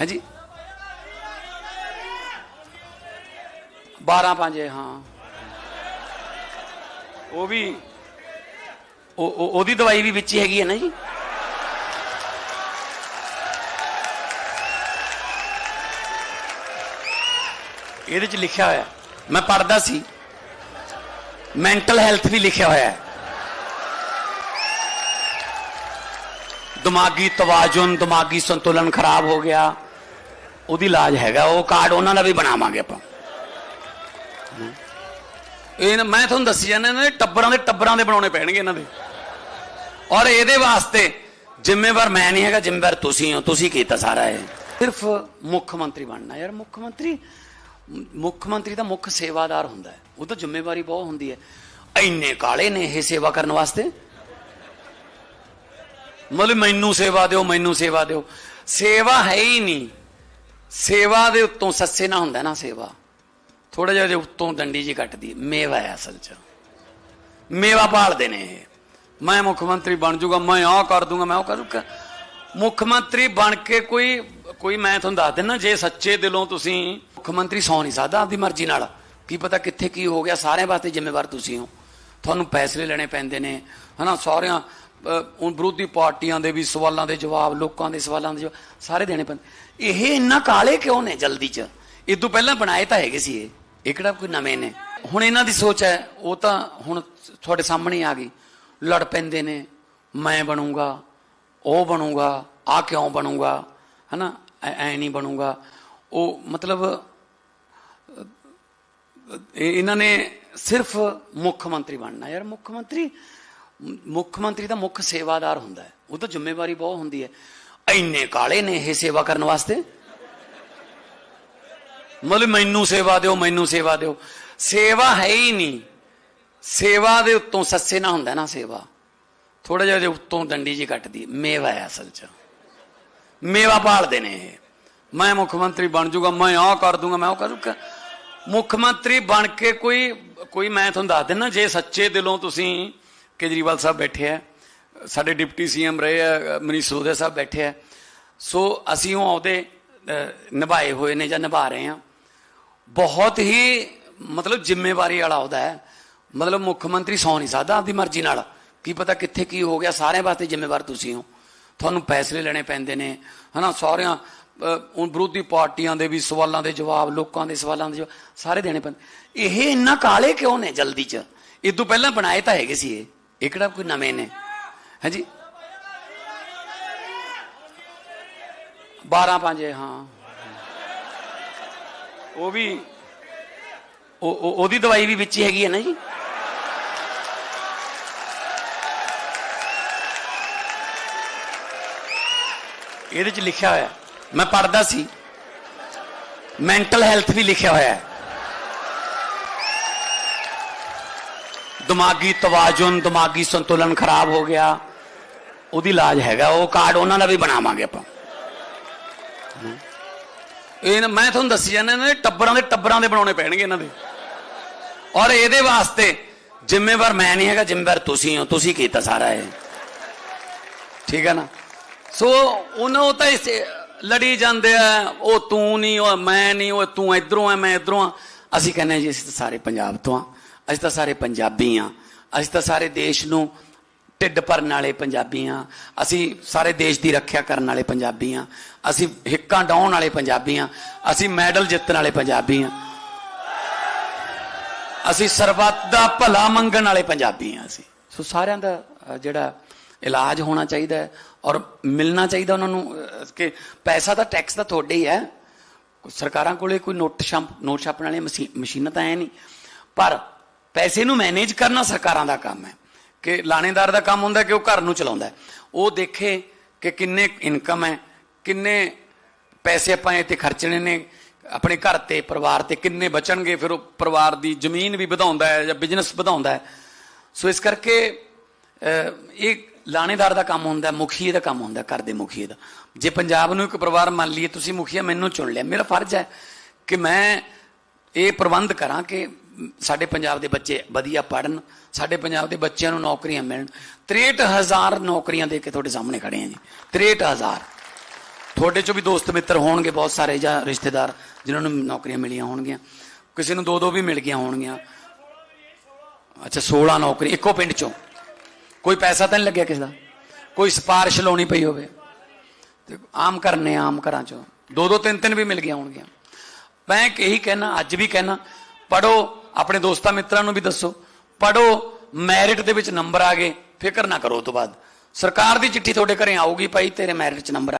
ਹਾਂਜੀ। 12 5 ਹਾਂ। ਉਹ ਵੀ, ਉਹ ਉਹਦੀ ਦਵਾਈ ਵੀ ਵਿੱਚ ਹੀ ਹੈਗੀ ਹੈ ਨਾ ਜੀ। ਇਹਦੇ ਚ ਲਿਖਿਆ ਹੋਇਆ, ਮੈਂ ਪੜਦਾ ਸੀ। ਮੈਂਟਲ ਹੈਲਥ ਵੀ ਲਿਖਿਆ ਹੋਇਆ ਹੈ। ਦਿਮਾਗੀ ਤਵਾਜ਼ੁਨ, ਦਿਮਾਗੀ ਸੰਤੁਲਨ ਖਰਾਬ ਹੋ ਗਿਆ। ਉਹਦੀ ਇਲਾਜ ਹੈਗਾ, ਉਹ ਕਾਰਡ ਉਹਨਾਂ ਦਾ ਵੀ ਬਣਾਵਾਂਗੇ ਆਪਾਂ। ਇਹ ਮੈਂ ਤੁਹਾਨੂੰ ਦੱਸੀ ਜਾਂਦਾ, ਇਹਨਾਂ ਦੇ ਟੱਬਰਾਂ ਦੇ ਟੱਬਰਾਂ ਦੇ ਬਣਾਉਣੇ ਪੈਣਗੇ ਇਹਨਾਂ ਦੇ। ਔਰ ਇਹਦੇ ਵਾਸਤੇ ਜ਼ਿੰਮੇਵਾਰ ਮੈਂ ਨਹੀਂ ਹੈਗਾ, ਜ਼ਿੰਮੇਵਾਰ ਤੁਸੀਂ ਹੋ, ਤੁਸੀਂ ਕੀਤਾ ਸਾਰਾ ਇਹ। ਸਿਰਫ ਮੁੱਖ ਮੰਤਰੀ ਬਣਨਾ ਯਾਰ ਮੁੱਖ ਮੰਤਰੀ ਮੁੱਖ ਮੰਤਰੀ ਦਾ ਮੁੱਖ ਸੇਵਾਦਾਰ ਹੁੰਦਾ ਹੈ। ਉਹ ਤਾਂ ਜ਼ਿੰਮੇਵਾਰੀ ਬਹੁਤ ਹੁੰਦੀ ਹੈ। ਇੰਨੇ ਕਾਲੇ ਨੇ ਇਹ ਸੇਵਾ ਕਰਨ ਵਾਸਤੇ। ਮਤਲਬ ਮੈਨੂੰ ਸੇਵਾ ਦਿਓ, ਮੈਨੂੰ ਸੇਵਾ ਦਿਓ। ਸੇਵਾ ਹੈ ਹੀ ਨਹੀਂ। ਸੇਵਾ ਦੇ ਉੱਤੋਂ ਸੱਸੇ ਨਾ ਹੁੰਦਾ ਨਾ ਸੇਵਾ। ਥੋੜਾ ਜਿਹਾ ਉਹਦੇ ਉੱਤੋਂ ਡੰਡੀ ਜੀ ਕੱਟਦੀ, ਮੇਵਾ ਹੈ ਅਸਲ 'ਚ। ਮੇਵਾ ਪਾਲਦੇ ਨੇ ਇਹ। ਮੈਂ ਮੁੱਖ ਮੰਤਰੀ ਬਣ ਜਾਊਗਾ ਮੈਂ ਆਹ ਕਰ ਦੂੰਗਾ, ਮੈਂ ਉਹ ਕਰੂੰਗਾ ਮੁੱਖ ਮੰਤਰੀ ਬਣ ਕੇ ਕੋਈ ਕੋਈ ਮੈਂ ਤੁਹਾਨੂੰ ਦੱਸ ਦਿੰਦਾ ਜੇ ਸੱਚੇ ਦਿਲੋਂ ਤੁਸੀਂ ਮੁੱਖ ਮੰਤਰੀ ਸੌ ਨਹੀਂ ਸਕਦਾ ਆਪਦੀ ਮਰਜ਼ੀ ਨਾਲ। ਕੀ ਪਤਾ ਕਿੱਥੇ ਕੀ ਹੋ ਗਿਆ, ਸਾਰਿਆਂ ਵਾਸਤੇ ਜ਼ਿੰਮੇਵਾਰ ਤੁਸੀਂ ਹੋ। ਤੁਹਾਨੂੰ ਫੈਸਲੇ ਲੈਣੇ ਪੈਂਦੇ ਨੇ, ਹਨਾ, ਸਾਰਿਆਂ ਅਹ, ਹੁਣ ਵਿਰੋਧੀ ਪਾਰਟੀਆਂ ਦੇ ਵੀ ਸਵਾਲਾਂ ਦੇ ਜਵਾਬ ਲੋਕਾਂ ਦੇ ਸਵਾਲਾਂ ਦੇ ਸਾਰੇ ਦੇਣੇ ਪੈਂਦੇ। ਇਹ ਇੰਨਾ ਕਾਲੇ ਕਿਉਂ ਨੇ ਜਲਦੀ 'ਚ? ਇਹ ਤੋਂ ਪਹਿਲਾਂ ਬਣਾਏ ਤਾਂ ਹੈਗੇ ਸੀ ਇਹ। ਇਹ ਕਿਹੜਾ ਕੋਈ ਨਵੇਂ ਨੇ? ਹੁਣ ਇਹਨਾਂ ਦੀ ਸੋਚ ਹੈ ਉਹ ਤਾਂ ਹੁਣ ਤੁਹਾਡੇ ਸਾਹਮਣੇ ਆ ਗਈ। ਲੜ ਪੈਂਦੇ ਨੇ ਮੈਂ ਬਣੂੰਗਾ ਉਹ ਬਣੂੰਗਾ ਆ ਕਿਉਂ ਬਣੂੰਗਾ? ਹਨਾ? ਐ ਐ ਨਹੀਂ ਬਣੂੰਗਾ। ਉਹ ਮਤਲਬ ਇਹਨਾਂ ਨੇ ਸਿਰਫ ਮੁੱਖ ਮੰਤਰੀ ਬਣਨਾ। ਯਾਰ ਮੁੱਖ ਮੰਤਰੀ ਮੁੱਖ ਮੰਤਰੀ ਦਾ ਮੁੱਖ ਸੇਵਾਦਾਰ ਹੁੰਦਾ ਹੈ। ਉਹ ਤਾਂ ਜ਼ਿੰਮੇਵਾਰੀ ਬਹੁਤ ਹੁੰਦੀ ਹੈ। ਇੰਨੇ ਕਾਲੇ ਨੇ ਇਹ ਸੇਵਾ ਕਰਨ ਵਾਸਤੇ। ਮਤਲਬ ਮੈਨੂੰ ਸੇਵਾ ਦਿਓ, ਮੈਨੂੰ ਸੇਵਾ ਦਿਓ। ਸੇਵਾ ਹੈ ਹੀ ਨਹੀਂ। ਸੇਵਾ ਦੇ ਉੱਤੋਂ ਸੱਸੇ ਨਾ ਹੁੰਦਾ ਨਾ ਸੇਵਾ। ਥੋੜਾ ਜਿਹਾ ਉਹਦੇ ਉੱਤੋਂ ਡੰਡੀ ਜੀ ਕੱਟਦੀ। ਮੇਵਾ ਹੈ ਅਸਲ 'ਚ। ਮੇਵਾ ਭਾਲਦੇ ਨੇ ਇਹ। ਮੈਂ ਮੁੱਖ ਮੰਤਰੀ ਬਣ ਜਾਊਗਾ ਮੈਂ ਆਹ ਕਰ ਦੂੰਗਾ, ਮੈਂ ਉਹ ਕਰ ਕਰੂੰਗਾ ਮੁੱਖ ਮੰਤਰੀ ਬਣ ਕੇ ਕੋਈ ਕੋਈ ਮੈਂ ਤੁਹਾਨੂੰ ਦੱਸ ਦਿੰਦਾ, ਜੇ ਸੱਚੇ ਦਿਲੋਂ ਤੁਸੀਂ ਕੇਜਰੀਵਾਲ ਸਾਹਿਬ ਬੈਠੇ ਆ ਸਾਡੇ ਡਿਪਟੀ ਸੀਐਮ ਰਹੇ ਆ ਮਨੀਸ਼ ਸਿਸੋਦੀਆ ਸਾਹਿਬ ਬੈਠੇ ਆ। ਸੋ ਅਸੀਂ ਉਹ ਆਉਦੇ ਨਿਭਾਏ ਹੋਏ ਨੇ ਜਾਂ ਨਿਭਾ ਰਹੇ ਆ। ਬਹੁਤ ਹੀ ਮਤਲਬ ਜ਼ਿੰਮੇਵਾਰੀ ਵਾਲਾ ਉਹਦਾ ਹੈ। ਮਤਲਬ ਮੁੱਖ ਮੰਤਰੀ ਸੌ ਨਹੀਂ ਸਕਦਾ ਆਪਦੀ ਮਰਜ਼ੀ ਨਾਲ। ਕੀ ਪਤਾ ਕਿੱਥੇ ਕੀ ਹੋ ਗਿਆ ਸਾਰਿਆਂ ਵਾਸਤੇ ਜ਼ਿੰਮੇਵਾਰ ਤੁਸੀਂ ਹੋ। ਤੁਹਾਨੂੰ ਫੈਸਲੇ ਲੈਣੇ ਪੈਂਦੇ ਨੇ ਹਨਾ? ਸਾਰਿਆਂ ਅਹ, ਹੁਣ ਵਿਰੋਧੀ ਪਾਰਟੀਆਂ ਦੇ ਵੀ ਸਵਾਲਾਂ ਦੇ ਜਵਾਬ ਲੋਕਾਂ ਦੇ ਸਵਾਲਾਂ ਦੇ ਜਵਾਬ ਸਾਰੇ ਦੇਣੇ ਪੈਂਦੇ। ਇਹ ਇੰਨਾ ਕਾਲੇ ਕਿਉਂ ਨੇ ਜਲਦੀ 'ਚ? ਇਹ ਤੋਂ ਪਹਿਲਾਂ ਬਣਾਏ ਤਾਂ ਹੈਗੇ ਸੀ ਇਹ। ਇਹ ਕਿਹੜਾ ਕੋਈ ਨਵੇਂ ਨੇ? ਹਾਂਜੀ। 12 5 ਹਾਂ। ਉਹ ਵੀ, ਉਹ ਉਹਦੀ ਦਵਾਈ ਵੀ ਵਿੱਚ ਹੀ ਹੈਗੀ ਹੈ ਨਾ ਜੀ? ਇਹਦੇ ਚ ਲਿਖਿਆ ਹੋਇਆ, ਮੈਂ ਪੜਦਾ ਸੀ ਮੈਂਟਲ ਹੈਲਥ ਵੀ ਲਿਖਿਆ ਹੋਇਆ ਹੈ। ਦਿਮਾਗੀ ਤਵਾਜਨ, ਦਿਮਾਗੀ ਸੰਤੁਲਨ ਖਰਾਬ ਹੋ ਗਿਆ। ਉਹਦੀ ਇਲਾਜ ਹੈਗਾ, ਉਹ ਕਾਰਡ ਉਹਨਾਂ ਦਾ ਵੀ ਬਣਾਵਾਂਗੇ ਆਪਾਂ। ਇਹ ਮੈਂ ਤੁਹਾਨੂੰ ਦੱਸੀ ਜਾਂਦਾ, ਇਹਨਾਂ ਦੇ ਟੱਬਰਾਂ ਦੇ ਟੱਬਰਾਂ ਦੇ ਬਣਾਉਣੇ ਪੈਣਗੇ ਇਹਨਾਂ ਦੇ। ਔਰ ਇਹਦੇ ਵਾਸਤੇ ਜ਼ਿੰਮੇਵਾਰ ਮੈਂ ਨਹੀਂ ਹੈਗਾ, ਜ਼ਿੰਮੇਵਾਰ ਤੁਸੀਂ ਹੋ, ਤੁਸੀਂ ਕੀਤਾ ਸਾਰਾ ਇਹ। ਠੀਕ ਹੈ ਨਾ? ਸੋ ਉਹਨਾਂ ਤਾਂ ਇਸ, ਲੜੀ ਜਾਂਦੇ ਆ, ਉਹ ਤੂੰ ਨਹੀਂ, ਉਹ ਮੈਂ ਨਹੀਂ, ਉਹ ਤੂੰ ਇਧਰੋਂ ਆ, ਮੈਂ ਇਧਰੋਂ ਆ। ਅਸੀਂ ਕਹਿੰਦੇ ਜੀ, ਅਸੀਂ ਸਾਰੇ ਪੰਜਾਬ ਤੋਂ ਆ। ਅਸੀਂ ਤਾਂ ਸਾਰੇ ਪੰਜਾਬੀ ਆ। ਅਸੀਂ ਤਾਂ ਸਾਰੇ ਦੇਸ਼ ਨੂੰ ਢਿੱਡ ਭਰਨ ਵਾਲੇ ਪੰਜਾਬੀ ਆ। ਅਸੀਂ ਸਾਰੇ ਦੇਸ਼ ਦੀ ਰੱਖਿਆ ਕਰਨ ਵਾਲੇ ਪੰਜਾਬੀ ਆ। ਅਸੀਂ ਹਿੱਕਾਂ ਡਾਉਣ ਵਾਲੇ ਪੰਜਾਬੀ ਆ। ਅਸੀਂ ਮੈਡਲ ਜਿੱਤਣ ਵਾਲੇ ਪੰਜਾਬੀ ਆ। ਅਸੀਂ ਸਰਬੱਤ ਦਾ ਭਲਾ ਮੰਗਣ ਵਾਲੇ ਪੰਜਾਬੀ ਆ ਅਸੀਂ। ਸੋ ਸਾਰਿਆਂ ਦਾ ਜਿਹੜਾ ਇਲਾਜ ਹੋਣਾ ਚਾਹੀਦਾ ਹੈ ਔਰ ਮਿਲਣਾ ਚਾਹੀਦਾ ਉਹਨਾਂ ਨੂੰ ਕਿ ਪੈਸਾ ਤਾਂ ਟੈਕਸ ਦਾ ਤੁਹਾਡੇ ਹੀ ਹੈ। ਸਰਕਾਰਾਂ ਕੋਲੇ ਕੋਈ ਨੋਟ ਛਾਪ, ਨੋਟ ਛਾਪਣ ਵਾਲੀਆਂ ਮਸ਼ੀ- ਮਸ਼ੀਨਾਂ ਤਾਂ ਹੈ ਨਹੀਂ। ਪਰ ਪੈਸੇ ਨੂੰ ਮੈਨੇਜ ਕਰਨਾ ਸਰਕਾਰਾਂ ਦਾ ਕੰਮ ਹੈ। ਕਿ ਲਾਣੇਦਾਰ ਦਾ ਕੰਮ ਹੁੰਦਾ ਕਿ ਉਹ ਘਰ ਨੂੰ ਚਲਾਉਂਦਾ ਉਹ ਦੇਖੇ ਕਿ ਕਿੰਨੇ ਇਨਕਮ ਹੈ, ਕਿੰਨੇ ਪੈਸੇ ਆਪਾਂ ਇਹ ਤੇ ਖਰਚਣੇ ਨੇ, ਆਪਣੇ ਘਰ ਤੇ, ਪਰਿਵਾਰ ਤੇ ਕਿੰਨੇ ਬਚਣਗੇ, ਫਿਰ ਉਹ ਪਰਿਵਾਰ ਦੀ ਜ਼ਮੀਨ ਵੀ ਵਧਾਉਂਦਾ ਹੈ ਜਾਂ ਬਿਜ਼ਨਸ ਵਧਾਉਂਦਾ ਹੈ। ਸੋ ਇਸ ਕਰਕੇ ਇਹ ਲਾਣੇਦਾਰ ਦਾ ਕੰਮ ਹੁੰਦਾ ਮੁਖੀਏ ਦਾ ਕੰਮ ਹੁੰਦਾ ਘਰ ਦੇ ਮੁਖੀਏ ਦਾ। ਜੇ ਪੰਜਾਬ ਨੂੰ ਇੱਕ ਪਰਿਵਾਰ ਮੰਨ ਲਈਏ, ਤੁਸੀਂ ਮੁਖੀਆ ਮੈਨੂੰ ਚੁਣ ਲਿਆ, ਮੇਰਾ ਫਰਜ਼ ਹੈ ਕਿ ਮੈਂ ਇਹ ਪ੍ਰਬੰਧ ਕਰਾਂ ਕਿ ਸਾਡੇ ਪੰਜਾਬ ਦੇ ਬੱਚੇ ਵਧੀਆ ਪੜਨ ਸਾਡੇ ਪੰਜਾਬ ਦੇ ਬੱਚਿਆਂ ਨੂੰ ਨੌਕਰੀਆਂ ਮਿਲਣ। 63000 ਨੌਕਰੀਆਂ ਦੇ ਕੇ ਤੁਹਾਡੇ ਸਾਹਮਣੇ ਖੜੇ ਆ ਜੀ। 63000 ਤੁਹਾਡੇ ਚੋਂ ਵੀ ਦੋਸਤ ਮਿੱਤਰ ਹੋਣਗੇ ਬਹੁਤ ਸਾਰੇ ਜਾਂ ਰਿਸ਼ਤੇਦਾਰ ਜਿਨ੍ਹਾਂ ਨੂੰ ਨੌਕਰੀਆਂ ਮਿਲੀਆਂ ਹੋਣਗੀਆਂ। ਕਿਸੇ ਨੂੰ ਦੋ ਦੋ ਵੀ ਮਿਲ ਗਈਆਂ ਹੋਣਗੀਆਂ। ਅੱਛਾ 16 ਨੌਕਰੀ ਇੱਕੋ ਪਿੰਡ ਚੋਂ। ਕੋਈ ਪੈਸਾ ਤਾਂ ਨਹੀਂ ਲੱਗਿਆ ਕਿਸੇ ਦਾ? ਕੋਈ ਸਪਾਰਸ਼ ਲਾਉਣੀ ਪਈ ਹੋਵੇ। ਤੇ ਆਮ ਕਰਨੇ ਆਮ ਘਰਾਂ ਚੋਂ। ਦੋ ਦੋ ਤਿੰਨ ਤਿੰਨ ਵੀ ਮਿਲ ਗਈਆਂ ਹੋਣਗੀਆਂ। ਮੈਂ ਇਹੀ ਕਹਿਣਾ ਅੱਜ ਵੀ ਕਹਿਣਾ ਪੜੋ ਆਪਣੇ ਦੋਸਤਾਂ ਮਿੱਤਰਾਂ ਨੂੰ ਵੀ ਦੱਸੋ। ਪੜੋ ਮੈਰਿਟ ਦੇ ਵਿੱਚ ਨੰਬਰ ਆ ਗਏ, ਫਿਕਰ ਨਾ ਕਰੋ ਉਹ ਤੋਂ ਬਾਅਦ। ਸਰਕਾਰ ਦੀ ਚਿੱਠੀ ਤੁਹਾਡੇ ਘਰੇ ਆਊਗੀ ਭਾਈ, ਤੇਰੇ ਮੈਰਿਟ 'ਚ ਨੰਬਰ